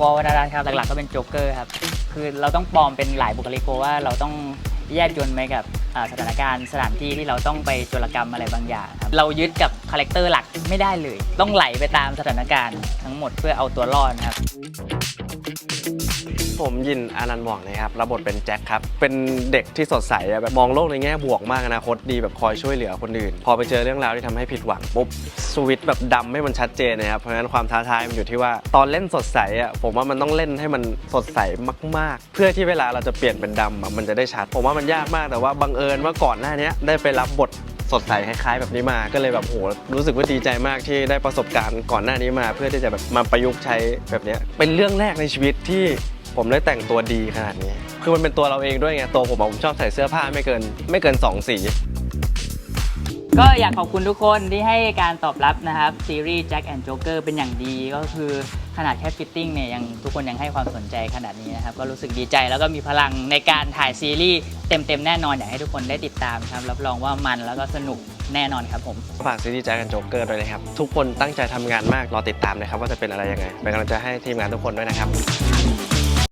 วอลวนารัตน์ครับหลักๆก็เป็นโจ๊กเกอร์ครับคือเราต้องปลอมเป็นหลายบุคลิกว่าเราต้องแยบยนต์ไปกับสถานการณ์สถานที่ที่เราต้องไปโจรกรรมอะไรบางอย่างครับเรายึดกับคาแรคเตอร์หลักไม่ได้เลย ต้องไหลไปตามสถานการณ์ทั้งหมดเพื่อเอาตัวรอดครับ ผมยินอานันต์หว่องนะครับรับบทเป็นแจ็คครับ เป็นเด็กที่สดใสอะแบบมองโลกในแง่บวกมากอนาคตดีแบบคอยช่วยเหลือคนอื่น พอไปเจอเรื่องราวที่ทำให้ผิดหวังปุ๊บสวิตช์แบบดำให้มันชัดเจนนะครับ เพราะฉะนั้นความท้าทายมันอยู่ที่ว่าตอนเล่นสดใสอะผมว่ามันต้องเล่นให้มันสดใสมาก ๆ เพื่อที่เวลาเราจะเปลี่ยนเป็นดำอะมันจะได้ชัดผมว่ามันยากมากแต่ว่าบังเอิญว่าก่อนหน้านี้ได้ไปรับบท สดใสคล้าย ๆ แบบนี้มาก็เลยแบบโหรู้สึกว่าดีใจมากที่ได้ประสบการณ์ก่อนหน้านี้มา เพื่อที่จะแบบมาประยุกต์ใช้แบบเนี้ยเป็นเรื่องแรกในชีวิตที่ ผมได้แต่งตัวดีขนาดนี้ คือมันเป็นตัวเราเองด้วยไง ตัวผมอะผมชอบใส่เสื้อผ้าไม่เกิน ไม่เกินสองสี ก็อยากขอบคุณทุกคนที่ให้การตอบรับนะครับ ซีรีส์ Jack and Joker เป็นอย่างดีก็คือขนาดแค่ฟิตติ้งเนี่ยยังทุกคนยังให้ความสนใจขนาดนี้นะครับ ก็รู้สึกดีใจแล้วก็มีพลังในการถ่ายซีรีส์เต็มๆ แน่นอน อยากให้ทุกคนได้ติดตามครับ รับรองว่ามันแล้วก็สนุกแน่นอนครับผม ฝากซีรีส์แจ็คกันโจ๊กเกอร์ด้วยนะครับ ทุกคนตั้งใจทำงานมาก รอติดตามนะครับ ว่าจะเป็นอะไรยังไง เป็นกำลังใจให้ทีมงานทุกคนด้วยนะครับ